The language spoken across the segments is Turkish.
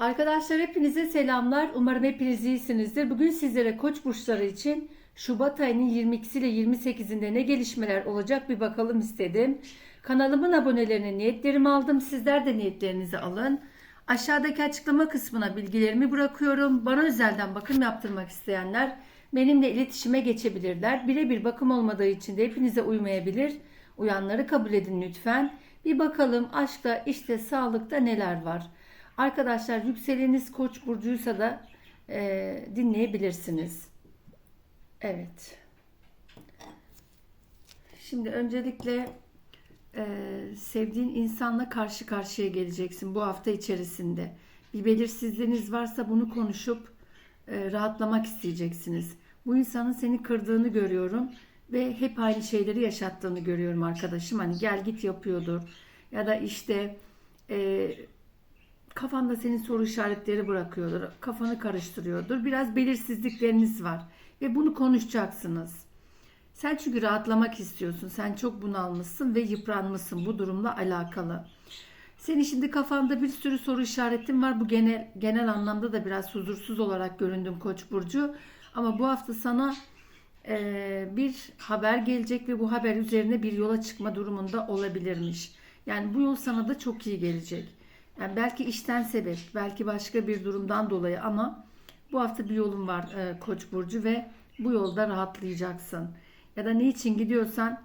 Arkadaşlar hepinize selamlar. Umarım hepiniz iyisinizdir. Bugün sizlere koç burçları için Şubat ayının 22'si ile 28'inde ne gelişmeler olacak bir bakalım istedim. Kanalımın abonelerine niyetlerimi aldım. Sizler de niyetlerinizi alın. Aşağıdaki açıklama kısmına bilgilerimi bırakıyorum. Bana özelden bakım yaptırmak isteyenler benimle iletişime geçebilirler. Birebir bakım olmadığı için de hepinize uymayabilir. Uyanları kabul edin lütfen. Bir bakalım aşkta, işte, sağlıkta neler var. Arkadaşlar yükseleniz koç burcuysa da e, dinleyebilirsiniz. Evet. Şimdi öncelikle e, sevdiğin insanla karşı karşıya geleceksin bu hafta içerisinde. Bir belirsizliğiniz varsa bunu konuşup e, rahatlamak isteyeceksiniz. Bu insanın seni kırdığını görüyorum ve hep aynı şeyleri yaşattığını görüyorum arkadaşım. Hani gel git yapıyordur ya da işte e, kafanda senin soru işaretleri bırakıyordur, kafanı karıştırıyordur. Biraz belirsizlikleriniz var ve bunu konuşacaksınız. Sen çünkü rahatlamak istiyorsun. Sen çok bunalmışsın ve yıpranmışsın bu durumla alakalı. Senin şimdi kafanda bir sürü soru işaretin var. Bu genel genel anlamda da biraz huzursuz olarak göründüm Koç burcu. Ama bu hafta sana e, bir haber gelecek ve bu haber üzerine bir yola çıkma durumunda olabilirmiş. Yani bu yol sana da çok iyi gelecek. Yani belki işten sebep, belki başka bir durumdan dolayı ama bu hafta bir yolun var e, Koç burcu ve bu yolda rahatlayacaksın. Ya da ne için gidiyorsan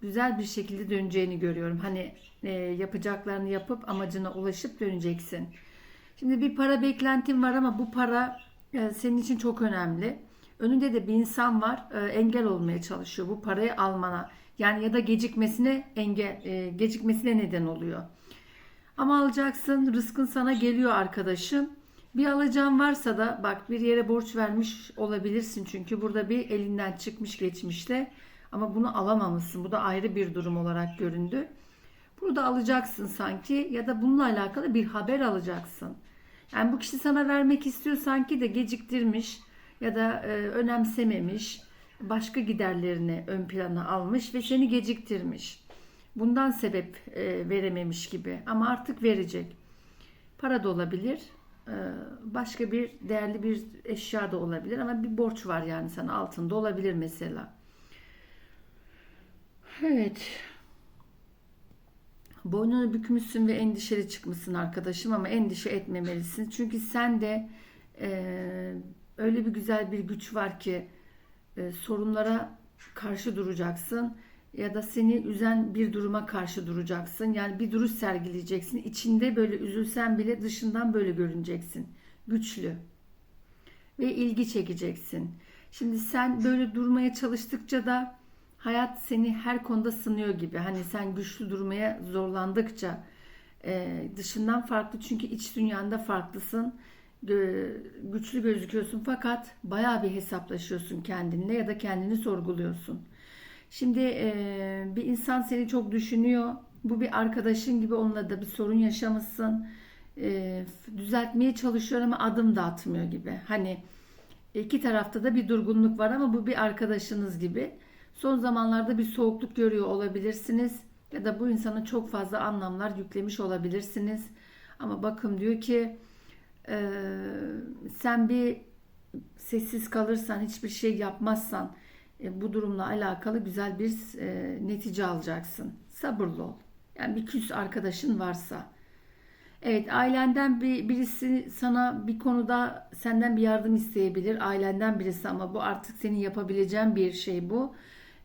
güzel bir şekilde döneceğini görüyorum. Hani e, yapacaklarını yapıp amacına ulaşıp döneceksin. Şimdi bir para beklentin var ama bu para e, senin için çok önemli. Önünde de bir insan var e, engel olmaya çalışıyor bu parayı almana. Yani ya da gecikmesine engel e, gecikmesine neden oluyor. Ama alacaksın rızkın sana geliyor arkadaşım. Bir alacağın varsa da bak bir yere borç vermiş olabilirsin çünkü burada bir elinden çıkmış geçmişte ama bunu alamamışsın. Bu da ayrı bir durum olarak göründü. Burada alacaksın sanki ya da bununla alakalı bir haber alacaksın. Yani bu kişi sana vermek istiyor sanki de geciktirmiş ya da e, önemsememiş, başka giderlerini ön plana almış ve seni geciktirmiş. Bundan sebep e, verememiş gibi ama artık verecek. Para da olabilir, e, başka bir değerli bir eşya da olabilir ama bir borç var yani sana altında olabilir mesela. Evet. Boynunu bükmüşsün ve endişeli çıkmışsın arkadaşım ama endişe etmemelisin. Çünkü sen de e, öyle bir güzel bir güç var ki e, sorunlara karşı duracaksın ya da seni üzen bir duruma karşı duracaksın. Yani bir duruş sergileyeceksin. İçinde böyle üzülsen bile dışından böyle görüneceksin. Güçlü. Ve ilgi çekeceksin. Şimdi sen böyle durmaya çalıştıkça da hayat seni her konuda sınıyor gibi. Hani sen güçlü durmaya zorlandıkça e, dışından farklı çünkü iç dünyanda farklısın. Güçlü gözüküyorsun fakat baya bir hesaplaşıyorsun kendinle ya da kendini sorguluyorsun. Şimdi e, bir insan seni çok düşünüyor. Bu bir arkadaşın gibi onunla da bir sorun yaşamışsın. E, düzeltmeye çalışıyor ama adım da atmıyor gibi. Hani iki tarafta da bir durgunluk var ama bu bir arkadaşınız gibi. Son zamanlarda bir soğukluk görüyor olabilirsiniz. Ya da bu insana çok fazla anlamlar yüklemiş olabilirsiniz. Ama bakın diyor ki e, sen bir sessiz kalırsan, hiçbir şey yapmazsan e, bu durumla alakalı güzel bir e, netice alacaksın. Sabırlı ol. Yani bir küs arkadaşın varsa. Evet ailenden bir, birisi sana bir konuda senden bir yardım isteyebilir. Ailenden birisi ama bu artık senin yapabileceğin bir şey bu.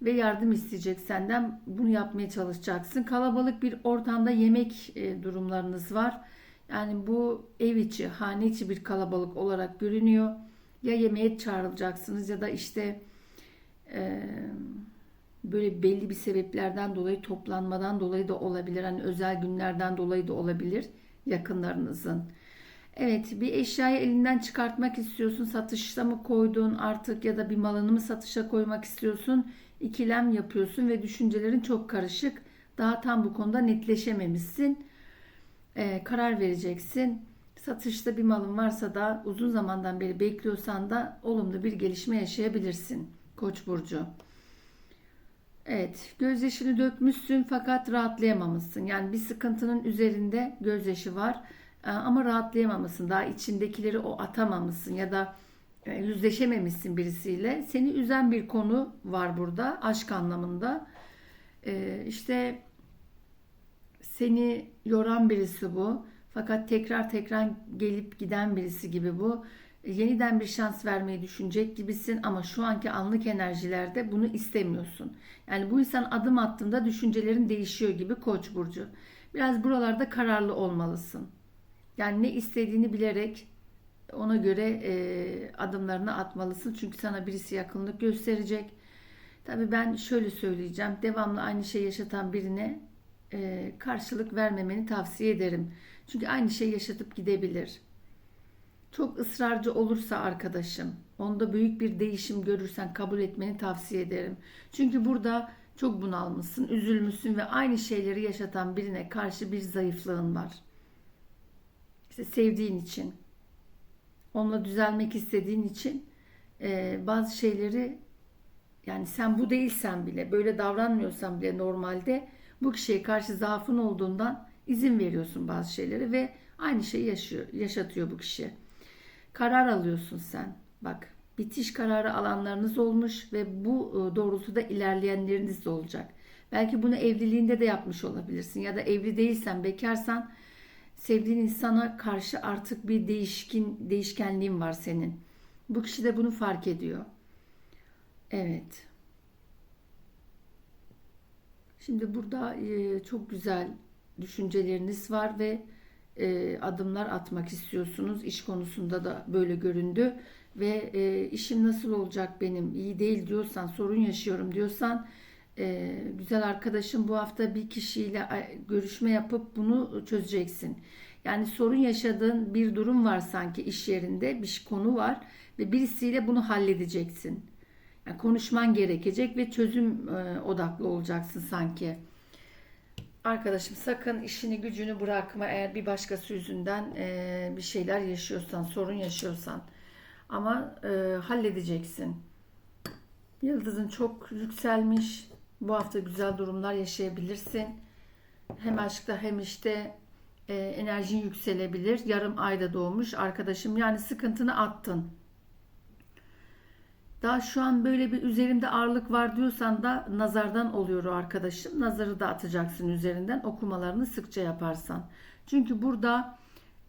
Ve yardım isteyecek senden. Bunu yapmaya çalışacaksın. Kalabalık bir ortamda yemek e, durumlarınız var. Yani bu ev içi, hane içi bir kalabalık olarak görünüyor. Ya yemeğe çağrılacaksınız ya da işte böyle belli bir sebeplerden dolayı toplanmadan dolayı da olabilir. Hani özel günlerden dolayı da olabilir yakınlarınızın. Evet bir eşyayı elinden çıkartmak istiyorsun. Satışta mı koydun artık ya da bir malını mı satışa koymak istiyorsun? İkilem yapıyorsun ve düşüncelerin çok karışık. Daha tam bu konuda netleşememişsin. Ee, karar vereceksin. Satışta bir malın varsa da uzun zamandan beri bekliyorsan da olumlu bir gelişme yaşayabilirsin. Koç burcu. Evet, gözyaşını dökmüşsün fakat rahatlayamamışsın. Yani bir sıkıntının üzerinde gözyaşı var. E, ama rahatlayamamışsın. Daha içindekileri o atamamışsın ya da e, yüzleşememişsin birisiyle. Seni üzen bir konu var burada aşk anlamında. E, işte seni yoran birisi bu. Fakat tekrar tekrar gelip giden birisi gibi bu. Yeniden bir şans vermeyi düşünecek gibisin ama şu anki anlık enerjilerde bunu istemiyorsun. Yani bu insan adım attığında düşüncelerin değişiyor gibi Koç burcu. Biraz buralarda kararlı olmalısın. Yani ne istediğini bilerek ona göre e, adımlarını atmalısın. Çünkü sana birisi yakınlık gösterecek. Tabii ben şöyle söyleyeceğim. Devamlı aynı şeyi yaşatan birine e, karşılık vermemeni tavsiye ederim. Çünkü aynı şeyi yaşatıp gidebilir. Çok ısrarcı olursa arkadaşım, onda büyük bir değişim görürsen kabul etmeni tavsiye ederim. Çünkü burada çok bunalmışsın, üzülmüşsün ve aynı şeyleri yaşatan birine karşı bir zayıflığın var. İşte sevdiğin için, onunla düzelmek istediğin için e, bazı şeyleri yani sen bu değilsen bile, böyle davranmıyorsan bile normalde bu kişiye karşı zaafın olduğundan izin veriyorsun bazı şeyleri ve aynı şeyi yaşıyor, yaşatıyor bu kişi. Karar alıyorsun sen. Bak bitiş kararı alanlarınız olmuş ve bu e, doğrultuda ilerleyenleriniz de olacak. Belki bunu evliliğinde de yapmış olabilirsin ya da evli değilsen, bekarsan sevdiğin insana karşı artık bir değişkin değişkenliğin var senin. Bu kişi de bunu fark ediyor. Evet. Şimdi burada e, çok güzel düşünceleriniz var ve e, adımlar atmak istiyorsunuz. İş konusunda da böyle göründü ve e, işim nasıl olacak benim iyi değil diyorsan sorun yaşıyorum diyorsan e, güzel arkadaşım bu hafta bir kişiyle görüşme yapıp bunu çözeceksin. Yani sorun yaşadığın bir durum var sanki iş yerinde bir konu var ve birisiyle bunu halledeceksin. Yani konuşman gerekecek ve çözüm e, odaklı olacaksın sanki. Arkadaşım sakın işini gücünü bırakma eğer bir başkası yüzünden e, bir şeyler yaşıyorsan, sorun yaşıyorsan. Ama e, halledeceksin. Yıldızın çok yükselmiş. Bu hafta güzel durumlar yaşayabilirsin. Hem aşkta hem işte e, enerjin yükselebilir. Yarım ayda doğmuş arkadaşım. Yani sıkıntını attın. Daha şu an böyle bir üzerimde ağırlık var diyorsan da nazardan oluyor arkadaşım. Nazarı da atacaksın üzerinden okumalarını sıkça yaparsan. Çünkü burada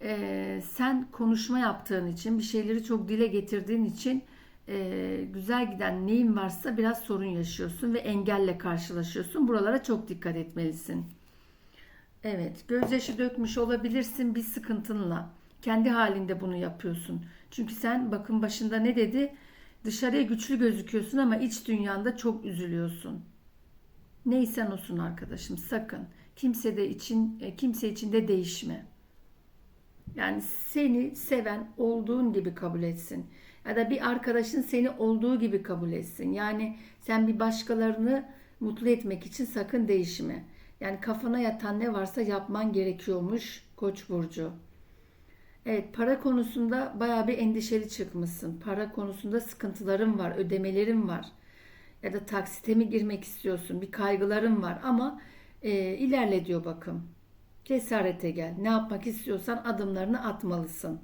e, sen konuşma yaptığın için bir şeyleri çok dile getirdiğin için e, güzel giden neyin varsa biraz sorun yaşıyorsun ve engelle karşılaşıyorsun. Buralara çok dikkat etmelisin. Evet gözyaşı dökmüş olabilirsin bir sıkıntınla. Kendi halinde bunu yapıyorsun. Çünkü sen bakın başında ne dedi? Dışarıya güçlü gözüküyorsun ama iç dünyanda çok üzülüyorsun. Neysen olsun arkadaşım sakın. Kimse de için e, kimse için de değişme. Yani seni seven olduğun gibi kabul etsin. Ya da bir arkadaşın seni olduğu gibi kabul etsin. Yani sen bir başkalarını mutlu etmek için sakın değişme. Yani kafana yatan ne varsa yapman gerekiyormuş Koç burcu. Evet para konusunda baya bir endişeli çıkmışsın. Para konusunda sıkıntıların var, ödemelerin var. Ya da taksite mi girmek istiyorsun? Bir kaygıların var ama e, ilerle diyor bakım. Cesarete gel. Ne yapmak istiyorsan adımlarını atmalısın.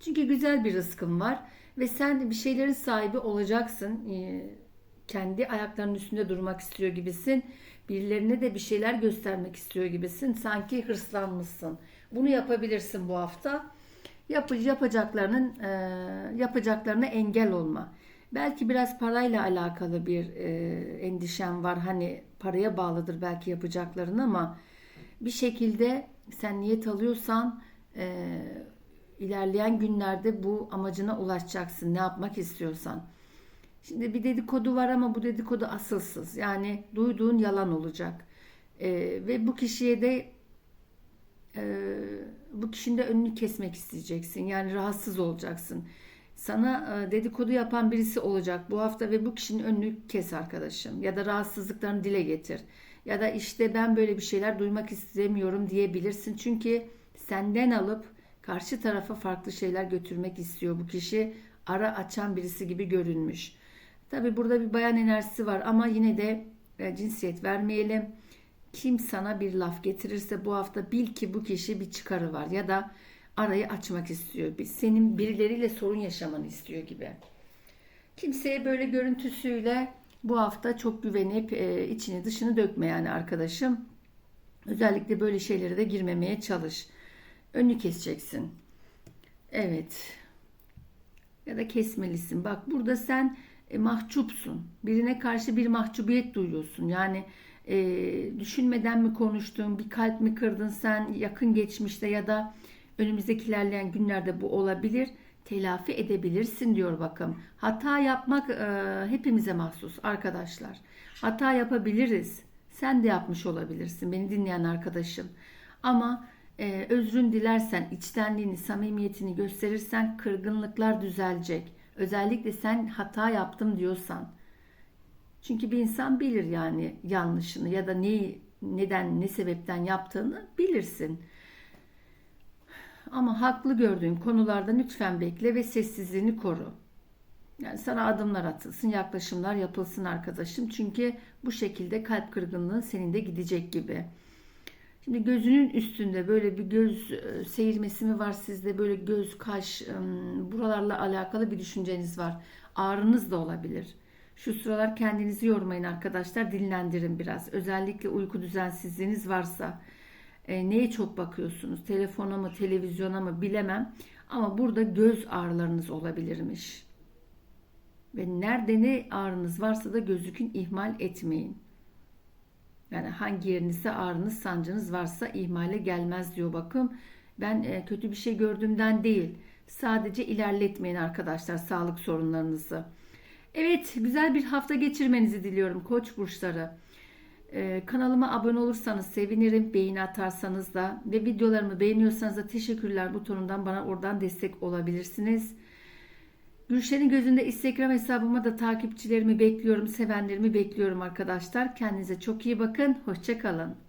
Çünkü güzel bir rızkın var ve sen bir şeylerin sahibi olacaksın. E, kendi ayaklarının üstünde durmak istiyor gibisin. Birilerine de bir şeyler göstermek istiyor gibisin. Sanki hırslanmışsın. Bunu yapabilirsin bu hafta yap, yapacaklarının e, yapacaklarına engel olma. Belki biraz parayla alakalı bir e, endişen var. Hani paraya bağlıdır belki yapacakların ama bir şekilde sen niyet alıyorsan e, ilerleyen günlerde bu amacına ulaşacaksın. Ne yapmak istiyorsan. Şimdi bir dedikodu var ama bu dedikodu asılsız. Yani duyduğun yalan olacak. E, ve bu kişiye de e, bu kişinin de önünü kesmek isteyeceksin. Yani rahatsız olacaksın. Sana e, dedikodu yapan birisi olacak bu hafta ve bu kişinin önünü kes arkadaşım. Ya da rahatsızlıklarını dile getir. Ya da işte ben böyle bir şeyler duymak istemiyorum diyebilirsin. Çünkü senden alıp karşı tarafa farklı şeyler götürmek istiyor bu kişi. Ara açan birisi gibi görünmüş. Tabi burada bir bayan enerjisi var ama yine de e, cinsiyet vermeyelim kim sana bir laf getirirse bu hafta bil ki bu kişi bir çıkarı var ya da arayı açmak istiyor. Senin birileriyle sorun yaşamanı istiyor gibi. Kimseye böyle görüntüsüyle bu hafta çok güvenip e, içini dışını dökme yani arkadaşım. Özellikle böyle şeylere de girmemeye çalış. Önünü keseceksin. Evet. Ya da kesmelisin. Bak burada sen e, mahcupsun. Birine karşı bir mahcubiyet duyuyorsun. Yani e, düşünmeden mi konuştun, bir kalp mi kırdın sen yakın geçmişte ya da önümüzdeki ilerleyen günlerde bu olabilir. Telafi edebilirsin diyor bakın. Hata yapmak e, hepimize mahsus arkadaşlar. Hata yapabiliriz. Sen de yapmış olabilirsin beni dinleyen arkadaşım. Ama e, özrün dilersen, içtenliğini, samimiyetini gösterirsen kırgınlıklar düzelecek. Özellikle sen hata yaptım diyorsan. Çünkü bir insan bilir yani yanlışını ya da neyi, neden, ne sebepten yaptığını bilirsin. Ama haklı gördüğün konularda lütfen bekle ve sessizliğini koru. Yani sana adımlar atılsın, yaklaşımlar yapılsın arkadaşım. Çünkü bu şekilde kalp kırgınlığı senin de gidecek gibi. Şimdi gözünün üstünde böyle bir göz e, seyirmesi mi var sizde? Böyle göz, kaş, buralarla alakalı bir düşünceniz var. Ağrınız da olabilir. Şu sıralar kendinizi yormayın arkadaşlar. Dinlendirin biraz. Özellikle uyku düzensizliğiniz varsa. E, neye çok bakıyorsunuz? Telefona mı, televizyona mı bilemem. Ama burada göz ağrılarınız olabilirmiş. Ve nerede ne ağrınız varsa da gözükün ihmal etmeyin. Yani hangi yerinizde ağrınız, sancınız varsa ihmale gelmez diyor bakım. Ben e, kötü bir şey gördüğümden değil. Sadece ilerletmeyin arkadaşlar sağlık sorunlarınızı. Evet, güzel bir hafta geçirmenizi diliyorum koç burçları. Ee, kanalıma abone olursanız sevinirim. Beğeni atarsanız da ve videolarımı beğeniyorsanız da teşekkürler butonundan bana oradan destek olabilirsiniz. Gülşen'in gözünde Instagram hesabıma da takipçilerimi bekliyorum, sevenlerimi bekliyorum arkadaşlar. Kendinize çok iyi bakın. Hoşçakalın.